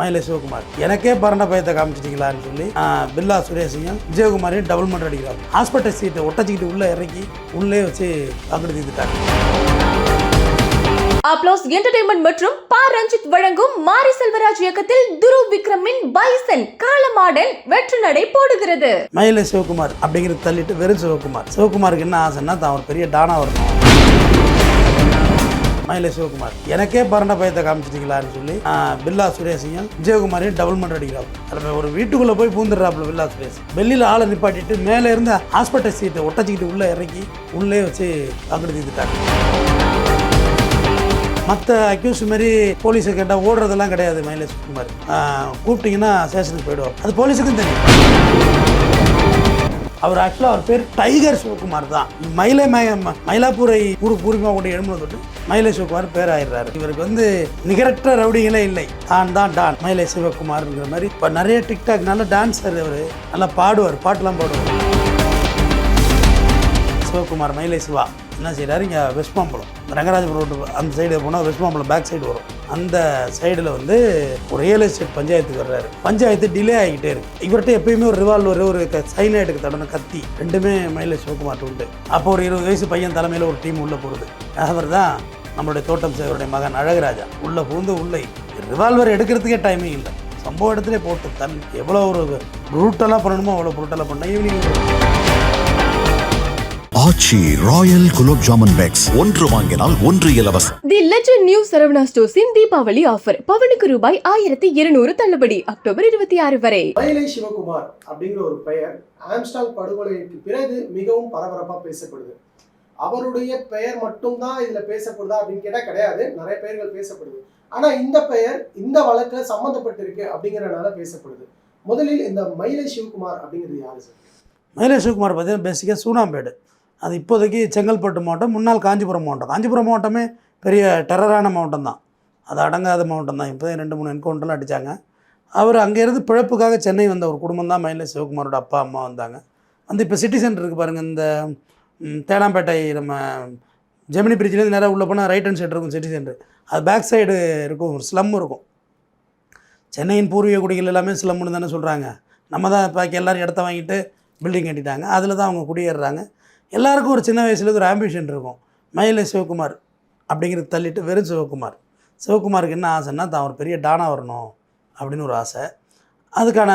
மயிலை சிவகுமார். எனக்கே பரண்ட பயத்தை காமிச்சிட்டீங்களான்னு சொல்லி பில்லா சுரேஷையும் விஜயகுமாரையும் டபுள் மர்டர் அடிக்கிறாங்க ஹாஸ்பிட்டல் சீட்டை ஒட்டச்சிக்கிட்டு உள்ளே இறக்கி உள்ளே வச்சு பங்கெடு தீர்த்துட்டாங்க அப்ளோஸ் என்டர்டைன்மெண்ட் மற்றும் பா. ரஞ்சித் வழங்கும் மாரி செல்வராஜ் இயக்கத்தில் துருவ் விக்ரமின் பைசன் காலமாடன் வெற்றி நடை போடுகிறது. மயிலை சிவகுமார் அப்படிங்கிறது தள்ளிட்டு வெறும் சிவகுமார். சிவகுமாருக்கு என்ன ஆசைன்னா தான் ஒரு பெரிய டானா வரணும். மாநில சிவகுமார். எனக்கே பரண்ட பயத்தை காமிச்சிட்டீங்களான்னு சொல்லி பில்லா சுரேஷையும் விஜயகுமாரையும் டபுள் மண்ட் அடிக்கிறாரு. அதில் ஒரு வீட்டுக்குள்ளே போய் பூந்துடுறாப்புல பில்லா சுரேஷ். வெளியில் ஆளை நிப்பாட்டிட்டு மேலே இருந்து ஹாஸ்பிட்டல் சீட்டை ஒட்டச்சிக்கிட்டு உள்ளே இறக்கி உள்ளே வச்சு பங்கெடு தீர்த்துட்டாங்க மற்ற அக்யூஸ் மாரி போலீஸை கேட்டால் ஓடுறதெல்லாம் கிடையாது மயிலேஷ் குமார். கூப்பிட்டிங்கன்னா ஸ்டேஷனுக்கு போயிடுவார். அது போலீஸுக்கும் தெரியும். அவர் ஆக்சுவலாக அவர் பேர் டைகர் சிவகுமார் தான். மயிலை மயிலாப்பூரை ஊரு பூர்வமாக கொண்டு எழும்புனது தொட்டு மயிலை சிவகுமார் பேர் ஆயிடுறாரு இவருக்கு வந்து நிகரற்ற ரவுடிகளே இல்லை. தான் தான் டான் மயிலை சிவகுமார்ங்கிற மாதிரி. இப்போ நிறைய டிக்டாக் நல்ல டான்ஸர் அவர். நல்லா பாடுவார். பாட்டெலாம் பாடுவார். சிவகுமார் மயிலை சிவா. என்ன செய்கிறாரு இங்கே வெஸ்ட்மாம்பலம் ரங்கராஜபுரம் ரோட்டு அந்த சைடு போனால் வெஸ்ட்மாம்பலம் பேக் சைடு வரும். அந்த சைடில் வந்து ஒரு ரியல் எஸ்டேட் பஞ்சாயத்துக்கு வர்றாரு. பஞ்சாயத்து டிலே ஆகிட்டே இருக்கு. இவர்கிட்ட எப்பயுமே ஒரு ரிவால்வர் ஒரு சைனைடுக்கு தடன கத்தி. ரெண்டுமே மயிலே சிவகுமார் உண்டு. அப்போ ஒரு இருபது வயசு பையன் தலைமையில் ஒரு டீம் உள்ளே போகிறது அவர் தான் நம்மளுடைய தோட்டம் சேவருடைய மகன் அழகராஜா. உள்ளே பூந்து உள்ளே. ரிவால்வர் எடுக்கிறதுக்கே டைமிங் இல்லை. சம்பவ இடத்துல போட்டு தன் எவ்வளோ ஒரு ப்ரூட்டலாக பண்ணணுமோ அவ்வளோ ப்ரூட்டலாக பண்ண. Evening Aachi royal gulab jamun packs. ஒன்று வாங்கினால் ஒன்று இலவசம். தி லெஜண்ட் நியூ சரவணா ஸ்டோர்ஸின் தீபாவளி ஆஃபர். பவனுக்கு ரூபாய் ஆயிரத்தி இருநூறு தள்ளுபடி அக்டோபர் இருபத்தி ஆறு வரை. மயிலை சிவகுமார் அப்படிங்கிற ஒரு பெயர் ஆம்ஸ்டாங் படுகொலைக்கு பிறகு மிகவும் பரபரப்பாக பேசப்படுது. அவருடைய பெயர் மட்டும்தான் இதுல பேசப்படுதா அப்படின்னு கேட்டா கிடையாது. நிறைய பெயர்கள் பேசப்படுது. ஆனா இந்த பெயர் இந்த வழக்குல சம்மந்தப்பட்டிருக்கு அப்படிங்கறதுனால பேசப்படுது. முதலில் இந்த மயிலை சிவகுமார் அப்படிங்கிறது யாரு சார்? மயிலை சிவகுமார் பார்த்தீங்கன்னா பேசிக்காக சூனாம்பேடு. அது இப்போதைக்கு செங்கல்பட்டு மாவட்டம் முன்னாள் காஞ்சிபுரம் மாவட்டம். காஞ்சிபுரம் மாவட்டமே பெரிய டெரரான மாவட்டம் தான். அது அடங்காத மாவட்டம் தான். இப்போ ரெண்டு மூணு என்கவுண்டர்லாம் அடித்தாங்க அவர் அங்கேருந்து பிழப்புக்காக சென்னை வந்த ஒரு குடும்பம் தான். மயிலை சிவகுமாரோட அப்பா அம்மா வந்தாங்க. வந்து இப்போ சிட்டி சென்டர் இருக்குது பாருங்கள் இந்த தேனாம்பேட்டை நம்ம ஜெமினி பிரிட்ஜ்லேருந்து நேராக உள்ளே போனால் ரைட் ஹேண்ட் சைடு இருக்கும் சிட்டி சென்டர். அது பேக் சைடு இருக்கும் ஒரு ஸ்லம் இருக்கும். சென்னையின் பூர்வீக குடிகள் எல்லாமே ஸ்லம்னு தானே சொல்கிறாங்க நம்ம தான் இப்போ எல்லோரும் இடத்த வாங்கிட்டு பில்டிங் கட்டிட்டாங்க. அதில் தான் அவங்க குடியேறுறாங்க. எல்லாருக்கும் ஒரு சின்ன வயசுலேருந்து ஒரு ஆம்பிஷன் இருக்கும். மயிலை சிவகுமார் அப்படிங்கிறது தள்ளிட்டு வெறும் சிவகுமார் சிவகுமாருக்கு என்ன ஆசைன்னா தான் ஒரு பெரிய டானாக வரணும் அப்படின்னு ஒரு ஆசை. அதுக்கான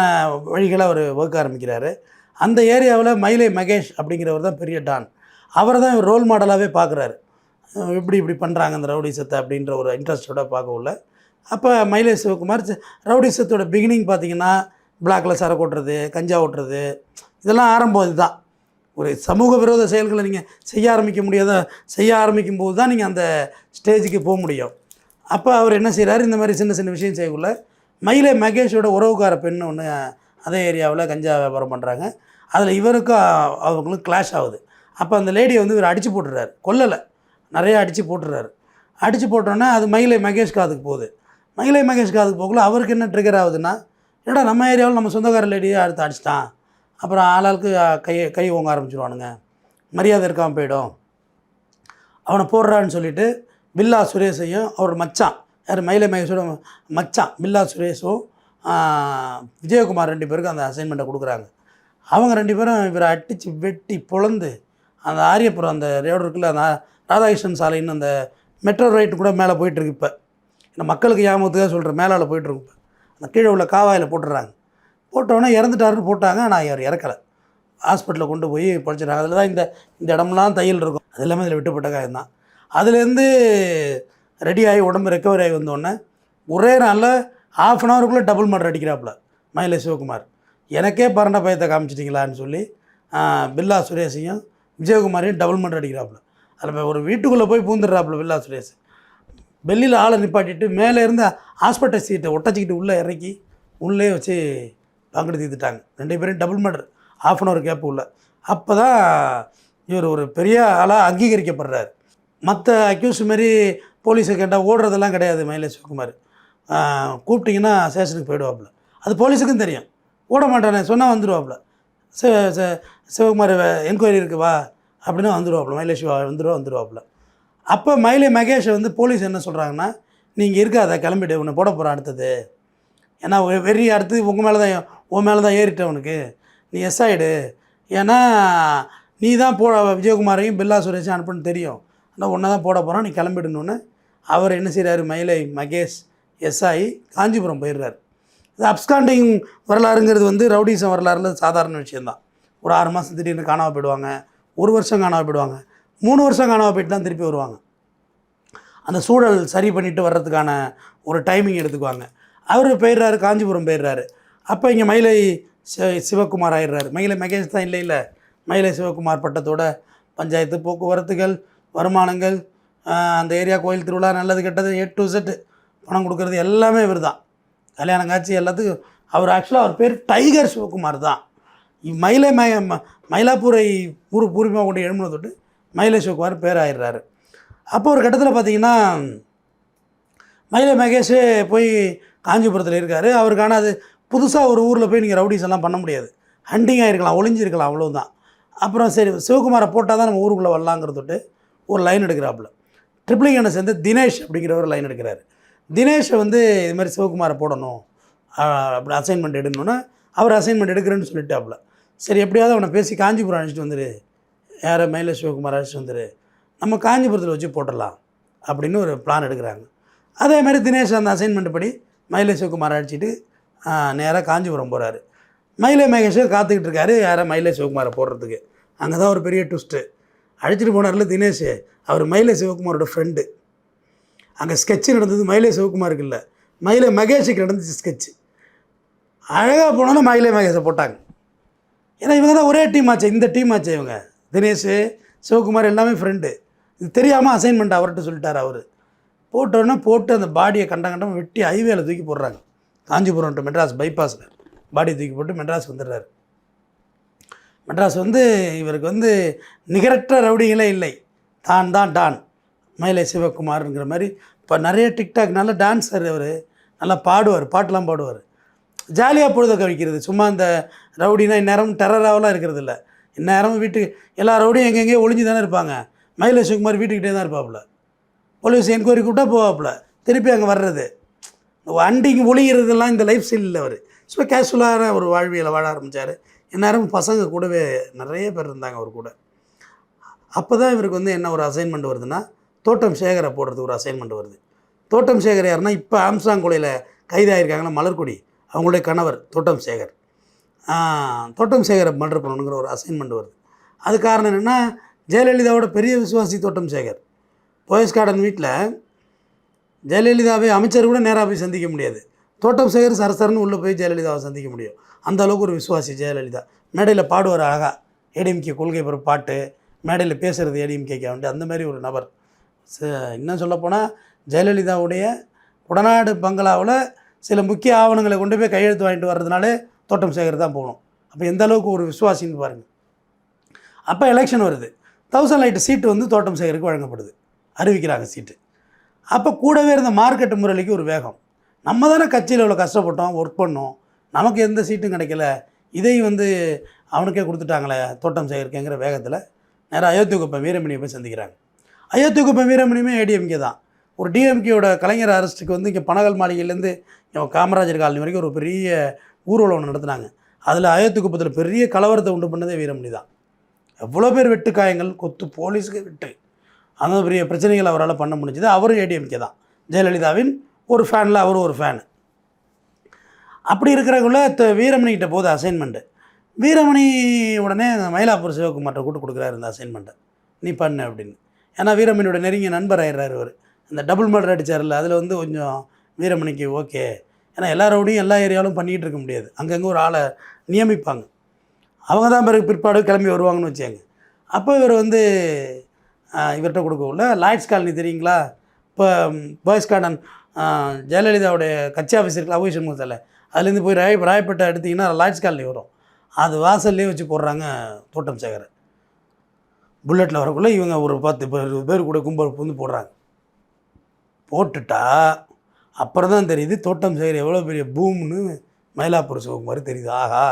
வழிகளை அவர் வகுக்க ஆரம்பிக்கிறாரு. அந்த ஏரியாவில் மயிலை மகேஷ் அப்படிங்கிறவர் தான் பெரிய டான். அவரை தான் இவர் ரோல் மாடலாகவே பார்க்குறாரு இப்படி இப்படி பண்ணுறாங்க அந்த ரவுடிசத்தை அப்படின்ற ஒரு இன்ட்ரெஸ்டோட பார்க்க உள்ள. அப்போ மயிலை சிவகுமார் ரவுடி ரவுடிசத்தோட பிகினிங் பார்த்தீங்கன்னா பிளாக்கில் சரக்கு ஓட்டுறது கஞ்சா ஓட்டுறது இதெல்லாம் ஆரம்பம் இதுதான் ஒரு சமூக விரோத செயல்களை நீங்கள் செய்ய ஆரம்பிக்க முடியாத? செய்ய ஆரம்பிக்கும் போது தான் நீங்கள் அந்த ஸ்டேஜுக்கு போக முடியும். அப்போ அவர் என்ன செய்கிறாரு இந்த மாதிரி சின்ன சின்ன விஷயம் செய்யக்குள்ள மயிலை மகேஷோட உறவுக்கார பெண் ஒன்று அதே ஏரியாவில் கஞ்சா வியாபாரம் பண்ணுறாங்க அதில் இவருக்கும் அ- அவங்களுக்கும் கிளாஷ் ஆகுது. அப்போ அந்த லேடியை வந்து இவர் அடித்து போட்டுறாரு. கொல்லலை. நிறையா அடித்து போட்டுறாரு. அடித்து போட்டோன்னே அது மயிலை மகேஷ் காதுக்கு போகுது. மயிலை மகேஷ் காதுக்கு போகல அவருக்கு என்ன ட்ரிகர் ஆகுதுன்னா என்னடா நம்ம ஏரியாவில் நம்ம சொந்தக்கார லேடியை அடுத்து அடிச்சிட்டான். அப்புறம் ஆளாளுக்கு கை கை ஓங்க ஆரம்பிச்சிருவானுங்க. மரியாதை இருக்காமல் போயிடும். அவனை போடுறான்னு சொல்லிட்டு பில்லா சுரேஷையும் அவர் மச்சான் யார் மயிலை மகேஷோட மச்சான் பில்லா சுரேஷும் விஜயகுமார் ரெண்டு பேருக்கும் அந்த அசைன்மெண்ட்டை கொடுக்குறாங்க. அவங்க ரெண்டு பேரும் இவரை அடித்து வெட்டி பொழந்து அந்த ஆரியபுரம் அந்த ரோடு இருக்குல்ல அந்த ராதாகிருஷ்ணன் சாலைன்னு அந்த மெட்ரோ ரைட்டு கூட மேலே போயிட்டுருக்கு இப்போ. இந்த மக்களுக்கு ஏமாத்துக்காக சொல்கிற மேலால் போயிட்டுருக்கு இப்போ. அந்த கீழே உள்ள காவாயில் போட்டுடுறாங்க. போட்டோன்னே இறந்துட்டாருன்னு போட்டாங்க ஆனால் அவர் இறக்கலை. ஹாஸ்பிட்டலில் கொண்டு போய் படிச்சிட்டாங்க அதில் தான் இந்த இந்த இடம்லாம் தையல் இருக்கும். அது எல்லாமே இதில் விட்டுப்பட்ட காயம் தான். அதுலேருந்து ரெடி ஆகி உடம்பு ரெக்கவரி ஆகி வந்தோடனே ஒரே நாளில் ஆஃப் அன் ஹவருக்குள்ளே டபுள் மர்டர் அடிக்கிறாப்புல மயிலை சிவகுமார். எனக்கே பரண்ட பயத்தை காமிச்சிட்டிங்களான்னு சொல்லி பில்லா சுரேஷையும் விஜயகுமாரையும் டபுள் மர்டர் அடிக்கிறாப்புல. அதில் ஒரு வீட்டுக்குள்ளே போய் பூந்துடுறாப்புல பில்லா சுரேஷ். வெளியில் ஆளை நிப்பாட்டிட்டு மேலே இருந்து ஹாஸ்பிட்டல் சீட்டை ஒட்டச்சிக்கிட்டு உள்ளே இறக்கி உள்ளே வச்சு பங்கெடு தீர்த்துட்டாங்க. ரெண்டு பேரும் double murder half an hour gap உள்ள. அப்போ தான் இவர் ஒரு பெரிய ஆளாக அங்கீகரிக்கப்படுறாரு. மற்ற அக்யூஸ் மாரி போலீஸை கேட்டால் ஓடுறதெல்லாம் கிடையாது மைலேஷ் சிவகுமார் கூப்பிட்டிங்கன்னா ஸ்டேஷனுக்கு போயிடுவாப்புல. அது போலீஸுக்கும் தெரியும். ஓட மாட்டானே சொன்னால் வந்துடுவாப்புல சிவ சிவகுமார் என்கொயரி இருக்கு வா அப்படின்னா வந்துடுவாப்புல மயிலை சிவா வந்துடுவா வந்துடுவாப்புல அப்போ மயிலே மகேஷை வந்து போலீஸ் என்ன சொல்கிறாங்கன்னா நீங்கள் இருக்காத கிளம்பிட்டு உன்னை போட போகிறேன் அடுத்தது. ஏன்னா வெறி அடுத்து உங்கள் மேலே தான் உன் மேலே தான் ஏறிட்ட உனக்கு. நீ எஸ் ஆகிடு ஏன்னா நீ தான் போ விஜயகுமாரையும் பில்லா சுரேஷும் அனுப்புன்னு தெரியும். ஆனால் ஒன்றா தான் போட போகிறான் நீ கிளம்பிடணும்னு அவர் என்ன செய்கிறாரு மயிலை மகேஷ் எஸ்ஐ காஞ்சிபுரம் போயிடுறாரு. இது அப்ஸ்காண்டிங் வரலாறுங்கிறது வந்து ரவுடிசம் வரலாறுல சாதாரண விஷயந்தான் ஒரு ஆறு மாதம் திடீர்னு காணாமல் போயிடுவாங்க. ஒரு வருஷம் காணாமல் போயிடுவாங்க. மூணு வருஷம் காணாமல் போயிட்டு தான் திருப்பி வருவாங்க. அந்த சூழல் சரி பண்ணிட்டு வர்றதுக்கான ஒரு டைமிங் எடுத்துக்குவாங்க. அவர் போயிடுறாரு காஞ்சிபுரம் போயிடுறாரு. அப்போ இங்கே மயிலை சிவகுமார் ஆயிடுறாரு. மயிலை மகேஷ் தான் இல்லை இல்லை. மயிலை சிவகுமார் பட்டத்தோட பஞ்சாயத்து போக்குவரத்துகள் வருமானங்கள் அந்த ஏரியா கோயில் திருவிழா நல்லது கெட்டது ஏ டு செட்டு பணம் கொடுக்கறது எல்லாமே இவர் தான் கல்யாணம் காட்சி எல்லாத்துக்கும் அவர் ஆக்சுவலாக அவர் பேர் டைகர் சிவகுமார் தான். மயிலை மய ம- மயிலாப்பூரை பூர் பூர்வமாக கொண்டு எழுமுனை தொட்டு மயிலை சிவகுமார் பேர் ஆயிடுறாரு. அப்போ ஒரு கட்டத்தில் பார்த்தீங்கன்னா மயிலை மகேஷ் போய் காஞ்சிபுரத்தில் இருக்கார். அவருக்கான அது புதுசாக ஒரு ஊரில் போய் நீங்கள் ரவுடிஸ் எல்லாம் பண்ண முடியாது. ஹண்டிங்காக இருக்கலாம் ஒளிஞ்சிருக்கலாம் அவ்வளோதான் அப்புறம் சரி சிவகுமாரை போட்டால் தான் நம்ம ஊருக்குள்ளே வரலாங்கிறதுட்டு ஒரு லைன் எடுக்கிறாப்புல. ட்ரிப்ளிகனை e சேர்ந்து தினேஷ் அப்படிங்கிறவர் லைன் எடுக்கிறாரு. தினேஷை வந்து இது மாதிரி சிவகுமாரை போடணும். அப்படி அசைன்மெண்ட் எடுக்கணுன்னா அவர் அசைன்மெண்ட் எடுக்கிறேன்னு சொல்லிட்டாப்புல. சரி எப்படியாவது அவனை பேசி காஞ்சிபுரம் அழைச்சிட்டு வந்துரு. யாரை? மயில சிவகுமார் அழைச்சிட்டு வந்துரு. நம்ம காஞ்சிபுரத்தில் வச்சு போட்டுடலாம் அப்படின்னு ஒரு பிளான் எடுக்கிறாங்க. அதே மாதிரி தினேஷ் அந்த அசைன்மெண்ட் படி மயிலை சிவகுமார் அழைச்சிட்டு நேராக காஞ்சிபுரம் போகிறாரு மயிலை மகேஷும் காத்துக்கிட்டு இருக்காரு யாரை மயிலை சிவகுமாரை போடுறதுக்கு. அங்கே தான் ஒரு பெரிய ட்விஸ்ட்டு அழைச்சிட்டு போனார்ல தினேஷ் அவர் மயிலை சிவகுமாரோட ஃப்ரெண்டு அங்கே ஸ்கெட்சு நடந்தது மயிலை சிவகுமாருக்கு இல்லை. மயிலை மகேஷுக்கு நடந்துச்சு ஸ்கெட்சு அழகாக போனாலும் மயிலை மகேஷை போட்டாங்க. ஏன்னா இவங்க தான் ஒரே டீம் ஆச்சு இந்த டீம் ஆச்சு இவங்க. தினேஷ் சிவகுமார் எல்லாமே ஃப்ரெண்டு இது தெரியாமல் அசைன்மெண்ட் அவர்கிட்ட சொல்லிட்டார் அவர். போட்டோன்னே போட்டு அந்த பாடியை கண்ட கண்டம் வெட்டி ஹைவேல தூக்கி போடுறாங்க. காஞ்சிபுரம் டு மெட்ராஸ் பைபாஸில் பாடி தூக்கி போட்டு மெட்ராஸ் வந்துடுறாரு. மெட்ராஸ் வந்து இவருக்கு வந்து நிகரற்ற ரவுடிகளே இல்லை. தான் தான் டான். மயிலை சிவகுமார்ங்கிற மாதிரி இப்போ நிறைய டிக்டாக் நல்ல டான்ஸர் அவர். நல்லா பாடுவார் பாட்டெலாம் பாடுவார். ஜாலியாக பொழுத கவிக்கிறது சும்மா இந்த ரவுடினா இந்நேரம் டெரராகலாம் இருக்கிறது இல்லை. இந்நேரமும் வீட்டுக்கு எல்லா ரவுடியும் எங்கெங்கேயோ ஒளிஞ்சு தானே இருப்பாங்க. மயிலை சிவகுமார் வீட்டுக்கிட்டே தான் இருப்பாப்புல. போலீஸ் என்கொயரி கூப்பிட்டா போவாப்புல. திருப்பி அங்கே வர்றது. வண்டிக்கு ஒழிகிறதெல்லாம் இந்த லைஃப் ஸ்டைல் இல்லை அவர். ஸோ கேஷுவலாக ஒரு வாழ்வியலை வாழ ஆரம்பித்தார் இந்நேரம் பசங்க கூடவே நிறைய பேர் இருந்தாங்க அவர் கூட. அப்போ தான் இவருக்கு வந்து என்ன ஒரு அசைன்மெண்ட் வருதுன்னா தோட்டம் சேகரை போடுறதுக்கு ஒரு அசைன்மெண்ட் வருது. தோட்டம் சேகர் யாருன்னா இப்போ ஆம்சாங் கொலையில் கைதாகிருக்காங்களா மலர்கொடி. அவங்களுடைய கணவர் தோட்டம் சேகர். தோட்டம் சேகரை மர்டர் பண்ணணுங்கிற ஒரு அசைன்மெண்ட் வருது. அது காரணம் என்னென்னா ஜெயலலிதாவோட பெரிய விசுவாசி தோட்டம் சேகர். போயஸ் கார்டன் வீட்டில் ஜெயலலிதாவை அமைச்சர் கூட நேராக போய் சந்திக்க முடியாது. தோட்டம் சேகர் சரசரன்னு உள்ளே போய் ஜெயலலிதாவை சந்திக்க முடியும். அந்த அளவுக்கு ஒரு விசுவாசி ஜெயலலிதா. மேடையில் பாடுவார் அழகாக ஏடிஎம்கே கொள்கை பெற பாட்டு மேடையில் பேசுகிறது ஏடிஎம்கேக்கு வந்து அந்த மாதிரி ஒரு நபர். ச- இன்னும் சொல்லப்போனால் ஜெயலலிதாவுடைய உடநாடு பங்களாவில் சில முக்கிய ஆவணங்களை கொண்டு போய் கையெழுத்து வாங்கிட்டு வர்றதுனாலே தோட்டம் சேகர் தான் போகணும். அப்போ எந்த அளவுக்கு ஒரு விசுவாசின்னு பாருங்கள் அப்போ எலெக்ஷன் வருது. தௌசண்ட் லைட் சீட்டு வந்து தோட்டம் சேகருக்கு வழங்கப்படுது. அறிவிக்கிறாங்க சீட்டு. அப்போ கூடவே இருந்த மார்க்கெட் முரளிக்கு ஒரு வேகம். நம்ம தானே கட்சியில் இவ்வளோ கஷ்டப்பட்டோம் ஒர்க் பண்ணோம். நமக்கு எந்த சீட்டும் கிடைக்கல. இதை வந்து அவனுக்கே கொடுத்துட்டாங்களே தோட்டம் செய்யிருக்கேங்கிற வேகத்தில் நேராக அயோத்தி குப்பம் வீரமணியை போய் சந்திக்கிறாங்க. அயோத்தி குப்பம் வீரமணியுமே ஏடிஎம்கே தான். ஒரு டிஎம்கேயோட கலைஞர் அரஸ்ட்டுக்கு வந்து இங்கே பனகல் மாளிகையிலேருந்து இவன் காமராஜர் காலனி வரைக்கும் ஒரு பெரிய ஊர்வலம் ஒன்று நடத்துனாங்க. அதில் அயோத்தி குப்பத்தில் பெரிய கலவரத்தை உண்டு பண்ணதே வீரமணி தான். எவ்வளோ பேர் வெட்டு காயங்கள் கொத்து போலீஸுக்கு வெட்டு. அந்த பெரிய பிரச்சனைகள் அவரால் பண்ண முடிஞ்சது. அவரும் ஏடிஎம்கே தான். ஜெயலலிதாவின் ஒரு ஃபேனில் அவரும் ஒரு ஃபேனு அப்படி இருக்கிறக்குள்ள த- வீரமணிக்கிட்ட போகுது அசைன்மெண்ட்டு வீரமணி உடனே மயிலாப்பூர் சிவகுமார்கிட்ட கூட்டு கொடுக்குறாரு இந்த அசைன்மெண்ட்டை நீ பண்ணு அப்படின்னு. ஏன்னா வீரமணியோட நெருங்கிய நண்பர் ஆயிடுறாரு இவர். அந்த டபுள் மர்டர் அடித்தார்ல அதில் வந்து கொஞ்சம் வீரமணிக்கு ஓகே ஏன்னா எல்லாரோடையும் எல்லா ஏரியாவிலும் பண்ணிகிட்டு இருக்க முடியாது. அங்கங்கே ஒரு ஆளை நியமிப்பாங்க. அவங்க தான் பிறகு பிற்பாடு கிளம்பி வருவாங்கன்னு வச்சாங்க அப்போ இவர் வந்து இவர்கிட்ட கொடுக்கக்குள்ள லாய்ட்ஸ் காலனி தெரியுங்களா? இப்போ பாய்ஸ் கார்டன் ஜெயலலிதாவுடைய கட்சி ஆஃபீஸ் இருக்குல்ல அபோய் சண்முகத்தில் அதுலேருந்து போய் ராய ராயப்பேட்டை எடுத்திங்கன்னா லாய்ட்ஸ் காலனி வரும். அது வாசல்லே வச்சு போடுறாங்க தோட்டம் சேகர். புல்லட்டில் வரக்குள்ளே இவங்க ஒரு பத்து பேர் இருபது பேர் கூட கும்பல் வந்து போடுறாங்க. போட்டுட்டா அப்புறம் தான் தெரியுது தோட்டம் சேகர் எவ்வளோ பெரிய பூம்னு மயிலாப்பூர் சிவகுமார் தெரியுது. ஆஹா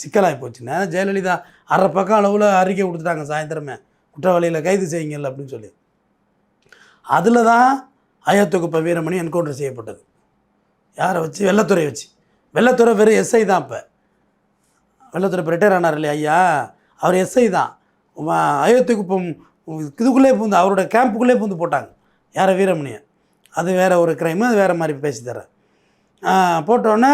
சிக்கலாகி போச்சுன்னா ஜெயலலிதா அரை பக்கம் அளவில் அறிக்கை கொடுத்துட்டாங்க சாயந்தரமே. குற்றவாளிகளை கைது செய்யுங்கள் அப்படின்னு சொல்லி. அதில் தான் அயோத்தகுப்ப வீரமணி என்கவுண்டர் செய்யப்பட்டது. யாரை வச்சு? வெள்ளத்துறை வச்சு. வெள்ளத்துறை வெறும் எஸ்ஐ தான் இப்போ. வெள்ளத்துறை இப்போ ரிட்டையர் ஆனார் இல்லையா ஐயா? அவர் எஸ்ஐ தான். வ- இதுக்குள்ளே பூந்து அவரோட கேம்புக்குள்ளே பூந்து போட்டாங்க. யாரை? வீரமணியை. அது வேறு ஒரு க்ரைமு அது வேறு மாதிரி பேசி தரேன் போட்டோன்னே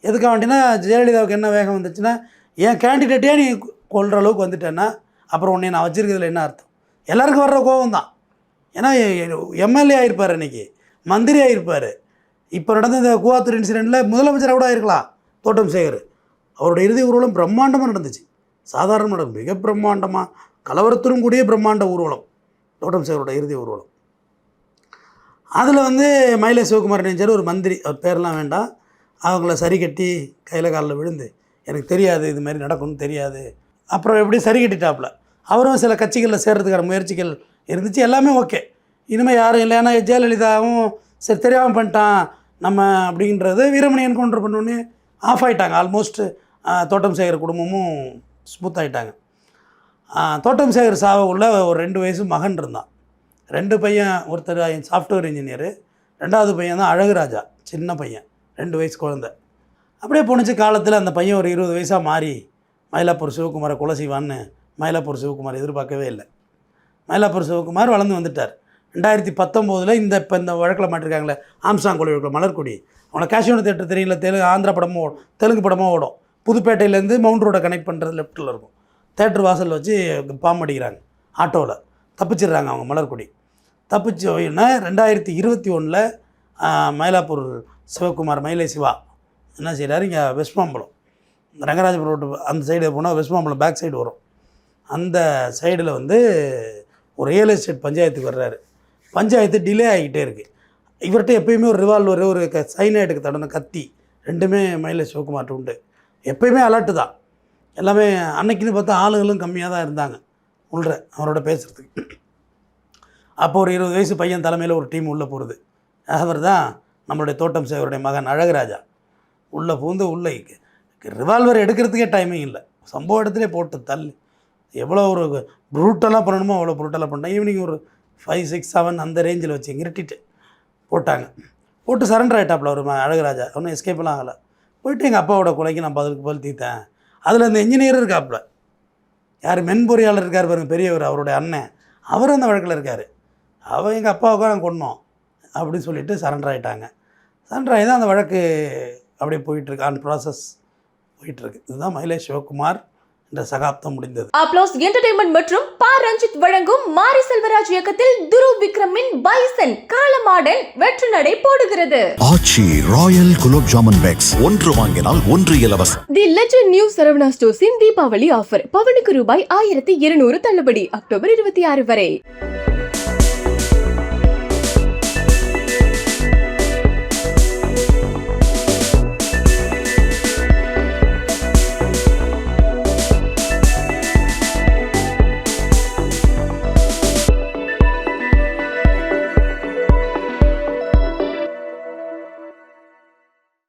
எதுக்காக வேண்டினா ஜெயலலிதாவுக்கு என்ன வேகம் வந்துச்சுன்னா என் கேண்டிடேட்டே நீ கொள்கிற அளவுக்கு வந்துட்டேன்னா அப்புறம் உன்னை நான் வச்சிருக்கிறதுல என்ன அர்த்தம்? எல்லாருக்கும் வர்ற கோபம் தான் ஏன்னா எம்எல்ஏ ஆகிருப்பார் இன்றைக்கி மந்திரி ஆகிருப்பார் இப்போ நடந்த இந்த கூவாத்தூர் இன்சிடெண்ட்டில் முதலமைச்சராக கூட ஆயிருக்கலாம் தோட்டம் சேகர். அவருடைய இறுதி ஊர்வலம் பிரம்மாண்டமாக நடந்துச்சு. சாதாரணமாக நடக்கும் மிக பிரம்மாண்டமாக கலவரத்துடன் கூடிய பிரம்மாண்ட ஊர்வலம். தோட்டம் சேகரோட இறுதி ஊர்வலம். அதில் வந்து மயிலை சிவகுமார் நெஞ்சர் ஒரு மந்திரி. அவர் பேரெலாம் வேண்டாம். அவங்கள சரி கட்டி கையில் காலில் விழுந்து எனக்கு தெரியாது இது மாதிரி நடக்கும்னு தெரியாது. அப்புறம் எப்படி சரி கட்டிட்டாப்புல? அவரும் சில கட்சிகளில் சேர்கிறதுக்கான முயற்சிகள் இருந்துச்சு. எல்லாமே ஓகே. இனிமேல் யாரும் இல்லை ஏன்னா ஜெயலலிதாவும் சரி தெரியாமல் பண்ணிட்டான் நம்ம அப்படின்றது வீரமணி என்கவுண்டர் பண்ணோன்னே ஆஃப் ஆகிட்டாங்க ஆல்மோஸ்ட் தோட்டம் சேகர் குடும்பமும் ஸ்மூத் ஆகிட்டாங்க தோட்டம் சேகர் சாவ உள்ள ஒரு ரெண்டு வயசு மகன் இருந்தான். ரெண்டு பையன் ஒருத்தர் சாஃப்ட்வேர் இன்ஜினியரு ரெண்டாவது பையன் தான் அழகுராஜா சின்ன பையன் ரெண்டு வயசு குழந்த. அப்படியே போணுச்சு காலத்தில் அந்த பையன் ஒரு இருபது வயசாக மாறி மயிலாப்பூர் சிவகுமாரை கொலை செய்வான்னு மயிலாப்பூர் சிவகுமார் எதிர்பார்க்கவே இல்லை. மயிலாப்பூர் சிவகுமார் வளர்ந்து வந்துட்டார். ரெண்டாயிரத்தி பத்தொம்போதில் இந்த இப்போ இந்த வழக்கில் மாட்டிருக்காங்களே ஆம்சாங் கோழி வழக்கில் மலர்கொடி. அவனை காஷ்மீர் தேட்டர் தெரியல தெலுங்கு ஆந்திரா படமும் ஓடும் தெலுங்கு படமும் ஓடும். புதுப்பேட்டையிலேருந்து மவுண்ட் ரோடை கனெக்ட் பண்ணுறது லெஃப்ட்டில் இருக்கும். தேட்டர் வாசலில் வச்சு பாம்பு அடிக்கிறாங்க ஆட்டோவில் தப்பிச்சிடுறாங்க அவங்க மலர்கொடி. தப்பிச்சு உடனே ரெண்டாயிரத்தி இருபத்தி ஒன்றில் மயிலாப்பூர் சிவகுமார் மயிலை சிவா என்ன செய்கிறாரு இங்கே வெஸ்ட் மாம்பலம் ரங்கராஜபுரம் ரோட்டு அந்த சைடு போனால் வெஸ்ட் மாம்பலம் பேக் சைடு வரும். அந்த சைடில் வந்து ஒரு ரியல் எஸ்டேட் பஞ்சாயத்துக்கு வர்றாரு. பஞ்சாயத்து டிலே ஆகிக்கிட்டே இருக்குது இவர்கிட்ட எப்பயுமே ஒரு ரிவால்வர் ஒரு க சைனைட்டுக்கு தடன கத்தி ரெண்டுமே மயிலை சிவகுமார்ட்ட உண்டு. எப்பயுமே அலர்ட்டு தான். எல்லாமே அன்னைக்குன்னு பார்த்தா ஆளுகளும் கம்மியாக தான் இருந்தாங்க. உள்ள அவரோட பேசுகிறதுக்கு அப்போ ஒரு இருபது வயசு பையன் தலைமையில் ஒரு டீம் உள்ளே போகிறது அவர் தான் நம்மளுடைய தோட்டம் சேவருடைய மகன் அழகராஜா. உள்ளே பூந்து உள்ளே ரிவால்வர் எடுக்கிறதுக்கே டைமிங் இல்லை. சம்பவ இடத்துலேயே போட்டு தள்ளி. எவ்வளோ ஒரு ப்ரூட்டலாக பண்ணணுமோ அவ்வளோ ப்ரூட்டலாக பண்ணேன் ஈவினிங் ஒரு ஃபைவ் சிக்ஸ் செவன் அந்த ரேஞ்சில் வச்சு இருட்டிட்டு போட்டாங்க. போட்டு சரண்டர் ஆகிட்டாப்புல ஒரு அழகுராஜா. ஒன்றும் எஸ்கேப்லாம் ஆகலை. போயிட்டு எங்கள் அப்பாவோட கொலைக்கு நான் பதிலுக்கு பதில் தீர்த்தேன். அதில் அந்த இன்ஜினியர் இருக்காப்புல யார் மென்பொறியாளர் இருக்கார் பாருங்க பெரியவர் அவருடைய அண்ணன். அவர் அந்த வழக்கில் இருக்கார். அவன் எங்கள் அப்பாவுக்கும் நாங்கள் கொண்டோம் அப்படின்னு சொல்லிட்டு சரண்டர் ஆகிட்டாங்க சரண்டர் ஆகி தான் அந்த வழக்கு அப்படியே போயிட்டுருக்கு ஆன் ப்ராசஸ் போயிட்டுருக்கு இதுதான் மயிலேஷ் சிவகுமார். என்ற சகாப்தம் முடிந்தது. அப்ளோஸ் என்டர்டைன்மெண்ட் மற்றும் பா. ரஞ்சித் வழங்கும் மாரி செல்வராஜ் இயக்கத்தில் துரு விக்ரமின் பைசன் காலமாடன் வெற்றி நடை போடுகிறது. ஆச்சி ராயல் குலோப் ஜாமன் பேக்ஸ் ஒன்று வாங்கினால் ஒன்று இலவசம். தி லெஜண்ட் நியூ சரவணா ஸ்டோர்ஸின் தீபாவளி ஆஃபர் பவனுக்கு ரூபாய் ஆயிரத்தி இருநூறு தள்ளுபடி அக்டோபர் இருபத்தி ஆறு வரை.